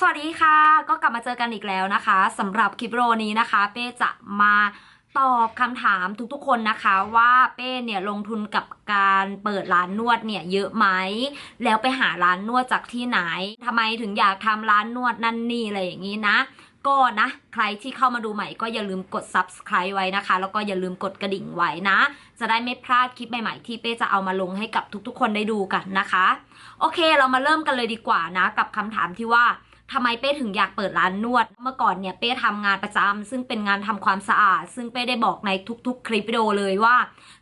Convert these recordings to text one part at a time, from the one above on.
สวัสดีค่ะ ก็กลับมาเจอกันอีกแล้วนะคะสำหรับคลิปโอนี้นะคะ เป้จะมาตอบคำถามทุกๆคนนะคะว่าเป้เนี่ยลงทุนกับการเปิดร้านนวดเนี่ยเยอะไหม แล้วไปหาร้านนวดจากที่ไหนทำไมถึงอยากทำร้านนวดนั่นนี่อะไรอย่างนี้นะก็นะใครที่เข้ามาดูใหม่ก็อย่าลืมกด subscribe ไว้นะคะ แล้วก็อย่าลืมกดกระดิ่งไว้นะ จะได้ไม่พลาดคลิปใหม่ๆ ที่เป้จะเอามาลงให้กับทุกๆ คนได้ดูกันนะคะ โอเคเรามาเริ่มกันเลยดีกว่านะ กับคำถามที่ว่า ทำไมเป้ถึงอยากเปิดร้านนวด เมื่อก่อนเนี่ยเป้ทำงานประจำซึ่งเป็นงานทำความสะอาด ซึ่งเป้ได้บอกในทุกๆ คลิปวิดีโอเลยว่า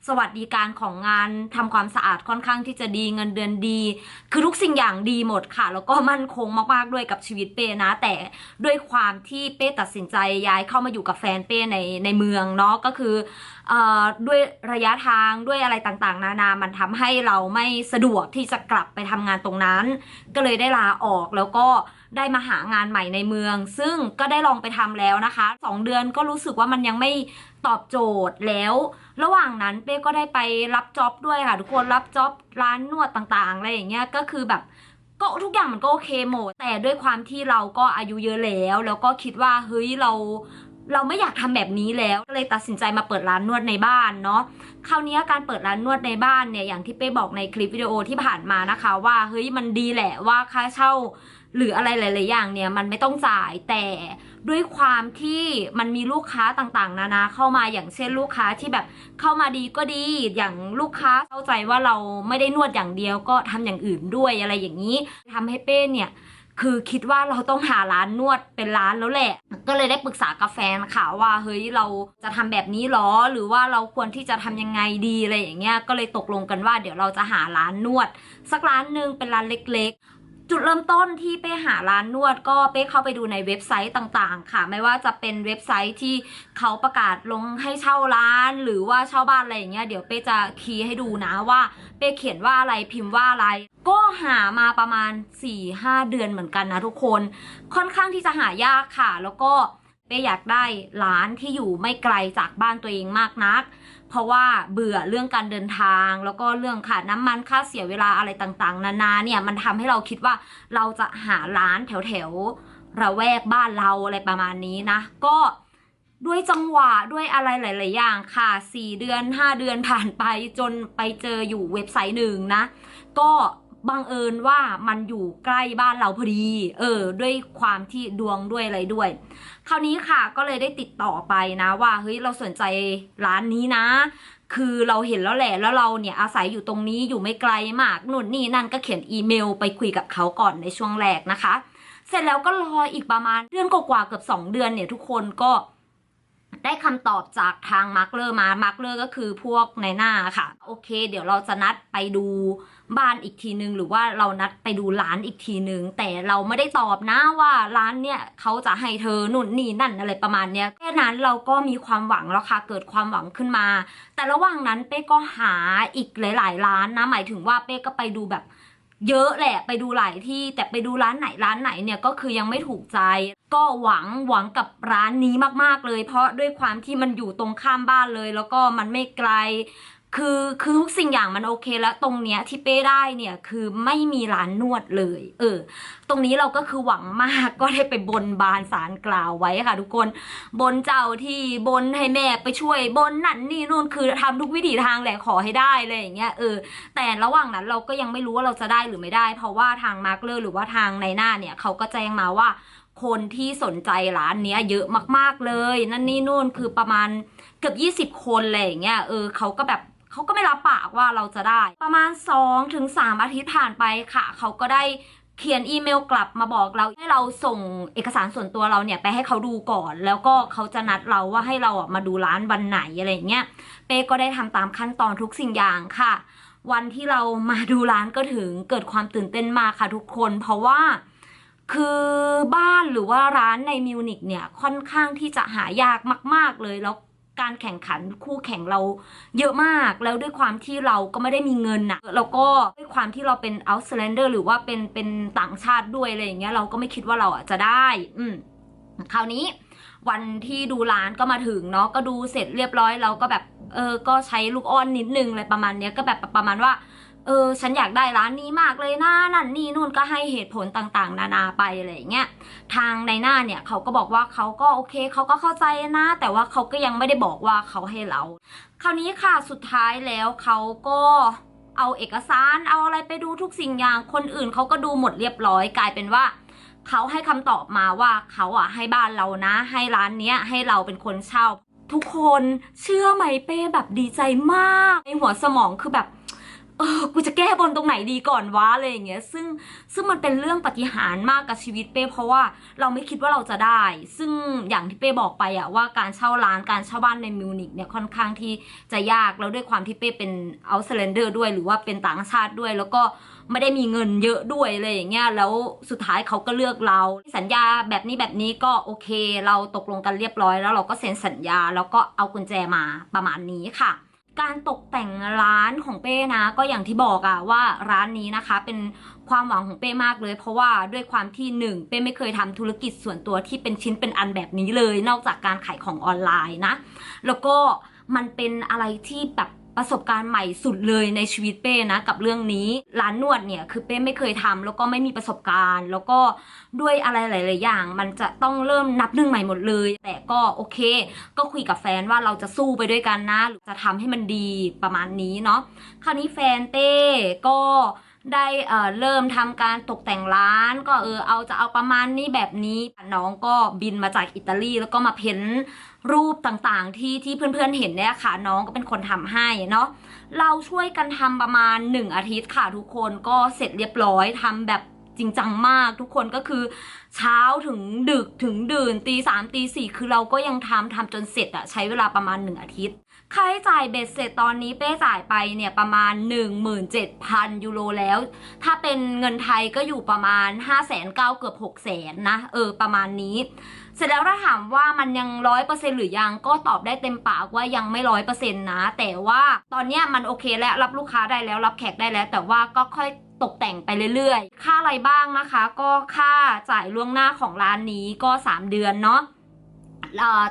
สวัสดิการของงานทำความสะอาดค่อนข้างที่จะดีเงินเดือนดี คือทุกสิ่งอย่างดีหมดค่ะ แล้วก็มั่นคงมากๆด้วยกับชีวิตเป้นะ แต่ด้วยความที่เป้ตัดสินใจย้ายเข้ามาอยู่กับแฟนเป้ในในเมืองเนาะก็คือ ด้วยระยะทางด้วยอะไรต่างๆ นานา มันทำให้เราไม่สะดวกที่จะกลับไปทำงานตรงนั้น ก็เลยได้ลาออกแล้วก็ได้มาหางานใหม่ในเมือง ซึ่งก็ได้ลองไปทำแล้วนะคะสองเดือนก็รู้สึกว่ามันยังไม่ตอบโจทย์แล้ว ระหว่างนั้นเป้ก็ได้ไปรับจ็อบด้วยค่ะ ทุกคนรับจ็อบร้านนวดต่างๆอะไรอย่างเงี้ยก็คือแบบก็ทุกอย่างมันก็โอเคหมดแต่ด้วยความที่เราก็อายุเยอะแล้ว แล้วก็คิดว่าเฮ้ยเรา เราไม่อยากทำแบบนี้แล้วก็เลยตัดสินใจมาเปิดร้านนวดในบ้านเนาะคราวนี้การเปิดร้านนวดในบ้านเนี่ยอย่างที่เป้บอกในคลิปวิดีโอที่ผ่านมานะคะ ว่าเฮ้ยมันดีแหละว่าค่าเช่า หรืออะไรหลายๆอย่างเนี่ยมันไม่ต้องจ่ายแต่ด้วยความที่มันมีลูกค้าต่างๆ นานาเข้ามาอย่างเช่นลูกค้าที่แบบเข้ามาดีก็ดีอย่างลูกค้าเข้าใจว่าเราไม่ได้นวดอย่างเดียวก็ทำอย่างอื่นด้วยอะไรอย่างนี้ทำให้เป้เนี่ย คือคิดว่าเราต้องหาร้านนวดเป็นร้านแล้วแหละ ก็เลยได้ปรึกษากับแฟนค่ะว่าเฮ้ยเราจะทำแบบนี้หรอ หรือว่าเราควรที่จะทำยังไงดีอะไรอย่างเงี้ยก็เลยตกลงกันว่าเดี๋ยวเราจะหาร้านนวด สักร้านหนึ่งเป็นร้านเล็ก ๆ จุดเริ่มต้นที่เป้หาร้านนวดก็เป้เข้าไปดูในเว็บไซต์ต่างๆ ค่ะ ไม่ว่าจะเป็นเว็บไซต์ที่เขาประกาศลงให้เช่าร้าน หรือว่าเช่าบ้านอะไรอย่างเงี้ยเดี๋ยวเป้จะคีย์ให้ดูนะว่า เป้เขียนว่าอะไรพิมพ์ว่าอะไร ก็หามาประมาณ 4-5 เดือนเหมือนกันนะทุกคน ค่อนข้างที่จะหายากค่ะ แล้วก็เป้อยากได้ร้านที่อยู่ไม่ไกลจากบ้านตัวเองมากนัก เพราะว่าเบื่อเรื่องการเดินทาง แล้วก็เรื่องค่าน้ำมันค่าเสียเวลาอะไรต่างๆ นานาเนี่ยมันทำให้เราคิดว่าเราจะหาร้านแถวๆระแวกบ้านเราอะไรประมาณนี้นะ ก็ด้วยจังหวะด้วยอะไรหลาย ๆ อย่างค่ะ 4 เดือน 5 เดือนผ่านไปจนไปเจออยู่เว็บไซต์หนึ่งนะ ก็ บังเอิญว่ามันอยู่ใกล้บ้านเราพอดี เออ ด้วยความที่ดวงด้วยอะไรด้วย คราวนี้ค่ะก็เลยได้ติดต่อไปนะว่าเฮ้ยเราสนใจร้านนี้นะ คือเราเห็นแล้วแหละแล้วเราเนี่ยอาศัยอยู่ตรงนี้อยู่ไม่ไกลมากนู่นนี่นั่นก็เขียนอีเมลไปคุยกับเขาก่อนในช่วงแรกนะคะ เสร็จแล้วก็รออีกประมาณเดือนกว่าๆเกือบ2 เดือนเนี่ยทุกคนก็ได้คำตอบจากทางมาร์กเลอร์มา มาร์กเลอร์ก็คือพวกในหน้าค่ะ โอเค เดี๋ยวเราจะนัดไปดู บ้านอีกทีนึง หรือว่าเรานัดไปดูร้านอีกทีนึง แต่เราไม่ได้ตอบนะว่าร้านเนี่ยเขาจะให้เธอนู่นนี่นั่นอะไรประมาณเนี้ยแค่นั้นเราก็มีความหวังแล้วค่ะเกิดความหวังขึ้นมา แต่ระหว่างนั้นเป้ก็หาอีกหลาย ๆ ร้านนะหมายถึงว่าเป้ก็ไปดูแบบเยอะแหละไปดูหลายที่แต่ไปดูร้านไหนร้านไหนเนี่ยก็คือยังไม่ถูกใจ ก็หวังหวังกับร้านนี้มากๆเลย เพราะด้วยความที่มันอยู่ตรงข้ามบ้านเลย แล้วก็มันไม่ไกล คือคือทุกสิ่งอย่างมันโอเคแล้วตรงเนี้ยที่เป้ได้เนี่ยคือไม่มีร้านนวดเลย เออ ตรงนี้เราก็คือหวังมากก็ได้ไปบนบานสารกล่าวไว้ค่ะ ทุกคนบนเจ้าที่บนให้แม่ไปช่วยบนนั่นนี่นู่นคือทำทุกวิถีทางแหละขอให้ได้เลยอย่างเงี้ยเออ แต่ระหว่างนั้นเราก็ยังไม่รู้ว่าเราจะได้หรือไม่ได้ เพราะว่าทางมาร์กเลอร์หรือว่าทางในหน้าเนี่ยเขาก็แจ้งมาว่าคนที่สนใจร้านเนี้ยเยอะมากๆเลย นั่นนี่นู่นคือประมาณเกือบ 20 คนเลยอย่างเงี้ยเออเขาก็แบบ เขาก็ไม่รับปากว่าเราจะได้ ประมาณ2ถึง3อาทิตย์ผ่านไปค่ะ เขาก็ได้เขียนอีเมลกลับมาบอกเราให้เราส่งเอกสารส่วนตัวเราเนี่ยไปให้เขาดูก่อน แล้วก็เขาจะนัดเราว่าให้เราอะมาดูร้านวันไหนอะไรเงี้ยเป้ก็ได้ทำตามขั้นตอนทุกสิ่งอย่างค่ะ วันที่เรามาดูร้านก็ถึงเกิดความตื่นเต้นมากค่ะทุกคน เพราะว่าคือบ้านหรือว่าร้านในมิวนิกเนี่ยค่อนข้างที่จะหายากมาก ๆเลยแล้ว การแข่งขันคู่แข่งเราเยอะมากแล้วด้วยความที่เราก็ไม่ได้มีเงินนะแล้วก็ด้วยความที่เราเป็น outlander หรือว่าเป็นเป็นต่างชาติด้วยอะไรอย่างเงี้ยเราก็ไม่คิดว่าเราอะจะได้ อืมคราวนี้วันที่ดูร้านก็มาถึงเนาะก็ดูเสร็จเรียบร้อยเราก็แบบเออก็ใช้ลูกอ้อนนิดนึงอะไรประมาณเนี้ยก็แบบประมาณว่า เออฉันอยากได้ร้านนี้มากเลยนะนั่นนี่นู่นก็ให้เหตุผลต่างๆ นานาไปอะไรอย่างเงี้ยทางในหน้าเนี่ยเขาก็บอกว่าเขาก็โอเคเขาก็เข้าใจนะ แต่ว่าเขาก็ยังไม่ได้บอกว่าเขาให้เรา คราวนี้ค่ะสุดท้ายแล้วเขาก็เอาเอกสารเอาอะไรไปดูทุกสิ่งอย่างคนอื่นเขาก็ดูหมดเรียบร้อยกลายเป็นว่าเขาให้คำตอบมาว่าเขาอะให้บ้านเรานะ ให้ร้านเนี้ยให้เราเป็นคนเช่า ทุกคนเชื่อไหมเป้แบบดีใจมาก ในหัวสมองคือแบบ เออกูจะแก้บนตรงไหนดีก่อนวะอะไรอย่างเงี้ย ซึ่งซึ่งมันเป็นเรื่องปฏิหารมากกับชีวิตเป้เพราะว่าเราไม่คิดว่าเราจะได้ ซึ่งอย่างที่เป้บอกไปอะว่าการเช่าร้านการเช่าบ้านในมิวนิกเนี่ยค่อนข้างที่จะยากแล้วด้วยความที่เป้เป็นเอาเซเลนเดอร์ด้วยหรือว่าเป็นต่างชาติด้วย แล้วก็ไม่ได้มีเงินเยอะด้วยอะไรอย่างเงี้ยแล้วสุดท้ายเขาก็เลือกเรา สัญญาแบบนี้แบบนี้ก็โอเค เราตกลงกันเรียบร้อย แล้วเราก็เซ็นสัญญาแล้วก็เอากุญแจมาประมาณนี้ค่ะ การตกแต่งร้านของเป้นะ ก็อย่างที่บอกอะว่าร้านนี้นะคะ เป็นความหวังของเป้มากเลย เพราะว่าด้วยความที่หนึ่งเป้ไม่เคยทำธุรกิจส่วนตัวที่เป็นชิ้นเป็นอันแบบนี้เลย นอกจากการขายของออนไลน์นะ แล้วก็มันเป็นอะไรที่แบบ ประสบการณ์ใหม่สุดเลยในชีวิตเป้นะกับเรื่องนี้ร้านนวดเนี่ยคือเป้ไม่เคยทำแล้วก็ไม่มีประสบการณ์ แล้วก็ด้วยอะไรหลาย ๆ อย่าง มันจะต้องเริ่มนับหนึ่งใหม่หมดเลย แต่ก็โอเค ก็คุยกับแฟนว่าเราจะสู้ไปด้วยกันนะหรือจะทำให้มันดีประมาณนี้เนาะคราวนี้แฟนเป้ก็ได้เอ่อเริ่มทำการตกแต่งร้าน ก็เออเอาจะเอาประมาณนี้แบบนี้น้องก็บินมาจากอิตาลีแล้วก็มาเพ้น รูปต่างๆที่ที่เพื่อนๆเห็นเนี่ยค่ะ น้องก็เป็นคนทำให้เนาะเราช่วยกันทำประมาณ 1 อาทิตย์ค่ะทุกคนก็เสร็จเรียบร้อยทำแบบจริงจังมากทุกคนก็คือเช้าถึงดึกถึงดื่นตีสามตีสี่คือเราก็ยังทำทำจนเสร็จอะใช้เวลาประมาณ 1 อาทิตย์ ค่าใช้จ่ายเบ็ดเสร็จตอนนี้เป้จ่ายไปเนี่ยประมาณ 17,000 ยูโรแล้ว ถ้าเป็นเงินไทยก็อยู่ประมาณ 5 9 0 0 0เกือบ6 0 0 0 0นะ เออ ประมาณนี้ เสร็จแล้วถ้าถามว่ามันยังร้อยเปอร์เซ็นหรือยังก็ตอบได้เต็มปากว่ายังไม่ร้อยเปอร์เซ็นต์นะ แต่ว่าตอนนี้มันโอเคแล้วรับลูกค้าได้แล้วรับแขกได้แล้ว แต่ว่าก็ค่อยตกแต่งไปเรื่อยๆ ค่าอะไรบ้างนะคะ ก็ค่าจ่ายล่วงหน้าของร้านนี้ก็ 3 เดือนเนาะ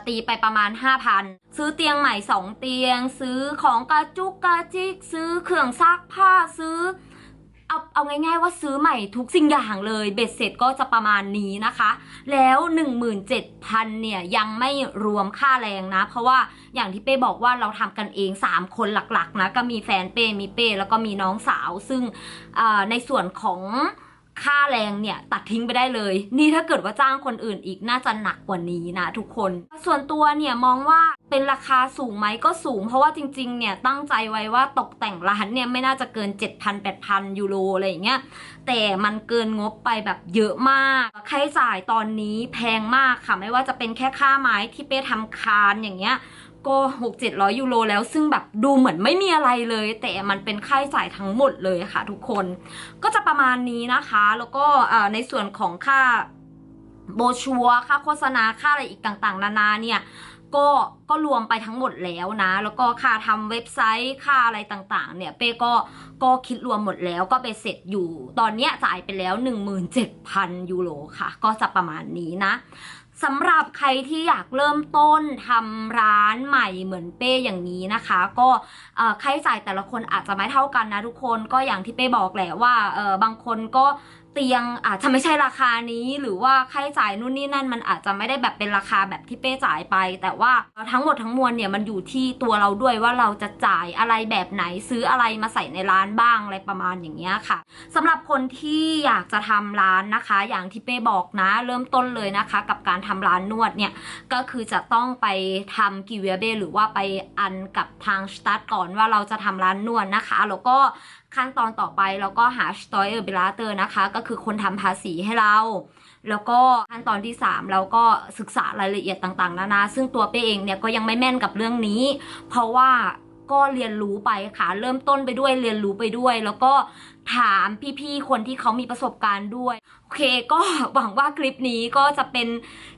ตีไปประมาณ 5,000 ซื้อเตียงใหม่ 2 เตียง ซื้อของกระจุกกระจิก ซื้อเครื่องซักผ้าซื้อเอาเอาง่ายๆว่าซื้อใหม่ทุกสิ่งอย่างเลยเบ็ดเสร็จก็จะประมาณนี้นะคะ แล้ว 17,000เนี่ยยังไม่รวมค่าแรงนะ เพราะว่าอย่างที่เป้บอกว่าเราทำกันเอง 3 คนหลักๆนะก็มีแฟนเป้มีเป้แล้วก็มีน้องสาว ซึ่งในส่วนของ ค่าแรงเนี่ยตัดทิ้งไปได้เลย นี่ถ้าเกิดว่าจ้างคนอื่นอีกน่าจะหนักกว่านี้นะทุกคน ส่วนตัวเนี่ยมองว่าเป็นราคาสูงไหมก็สูง เพราะว่าจริงๆ เนี่ยตั้งใจไว้ว่าตกแต่งร้านเนี่ยไม่น่าจะเกิน 7,000-8,000 ยูโรอะไรอย่างเงี้ยแต่มันเกินงบไปแบบเยอะมากค่าใช้จ่ายตอนนี้แพงมากค่ะไม่ว่าจะเป็นแค่ค่าไม้ที่เป้ทำคานอย่างเงี้ย ก็หกเจ็ดร้อยยูโรแล้วซึ่งแบบดูเหมือนไม่มีอะไรเลย แต่มันเป็นค่าใช้จ่ายทั้งหมดเลยค่ะ ทุกคนก็จะประมาณนี้นะคะ แล้วก็ในส่วนของค่าโบชัวค่าโฆษณาค่าอะไรอีกต่างๆ นานาเนี่ยก็ก็รวมไปทั้งหมดแล้วนะ แล้วก็ค่าทำเว็บไซต์ค่าอะไรต่างๆ เนี่ยเป้ก็ก็คิดรวมหมดแล้วก็ไปเสร็จอยู่ ตอนเนี้ยจ่ายไปแล้ว 17,000ยูโรค่ะ ก็จะประมาณนี้นะ สำหรับใครที่อยากเริ่มต้นทำร้านใหม่เหมือนเป้อย่างนี้นะคะ ก็ค่าใช้จ่ายแต่ละคนอาจจะไม่เท่ากันนะทุกคนก็อย่างที่เป้บอกแหละว่าบางคนก็ เตียงอาจจะไม่ใช่ราคานี้หรือว่าค่าใช้จ่ายนู่นนี่นั่นมันอาจจะไม่ได้แบบเป็นราคาแบบที่เป้จ่ายไป แต่ว่าทั้งหมดทั้งมวลเนี่ยมันอยู่ที่ตัวเราด้วยว่าเราจะจ่ายอะไรแบบไหนซื้ออะไรมาใส่ในร้านบ้างอะไรประมาณอย่างเงี้ยค่ะสำหรับคนที่อยากจะทำร้านนะคะ อย่างที่เป้บอกนะ เริ่มต้นเลยนะคะ กับการทำร้านนวดเนี่ยก็คือจะต้องไปทำกิเวียเบหรือว่าไปอันกับทางสตาร์ทก่อนว่าเราจะทำร้านนวดนะคะแล้วก็ ขั้นตอนต่อไปเราก็หาสตอยเออร์เบลาเตอร์นะคะ ก็คือคนทำภาษีให้เรา แล้วก็ขั้นตอนที่ 3 เราก็ศึกษารายละเอียดต่างๆ นานา ซึ่งตัวเป้เองเนี่ยก็ยังไม่แม่นกับเรื่องนี้ เพราะว่าก็เรียนรู้ไปค่ะ เริ่มต้นไปด้วยเรียนรู้ไปด้วย แล้วก็ถามพี่ๆ คนที่เขามีประสบการณ์ด้วย โอเค ก็หวังว่าคลิปนี้ก็จะเป็น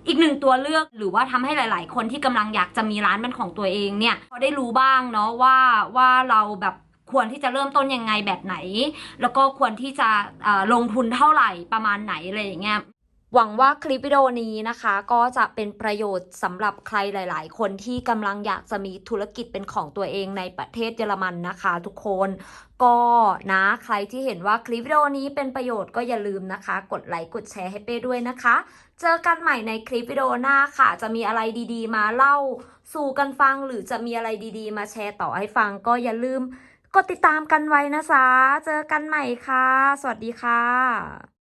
อีกหนึ่งตัวเลือก หรือว่าทำให้หลาย ๆ คนที่กำลังอยากจะมีร้านเป็นของตัวเองเนี่ยเขาได้รู้บ้างเนาะว่าว่าเราแบบ ควรที่จะเริ่มต้นยังไงแบบไหน แล้วก็ควรที่จะลงทุนเท่าไหร่ประมาณไหนอะไรอย่างเงี้ยหวังว่าคลิปวิดีโอนี้นะคะ ก็จะเป็นประโยชน์สำหรับใครหลาย ๆ คนที่กำลังอยากจะมีธุรกิจเป็นของตัวเองในประเทศเยอรมันนะคะ ทุกคนก็นะใครที่เห็นว่าคลิปวิดีโอนี้เป็นประโยชน์ก็อย่าลืมนะคะ กดไลค์กดแชร์ให้เป้ด้วยนะคะ เจอกันใหม่ในคลิปวิดีโอหน้าค่ะ จะมีอะไรดีๆ มาเล่าสู่กันฟังหรือจะมีอะไรดี ๆ มาแชร์ต่อให้ฟังก็อย่าลืม กดติดตามกันไว้นะจ๊ะเจอกันใหม่ค่ะ สวัสดีค่ะ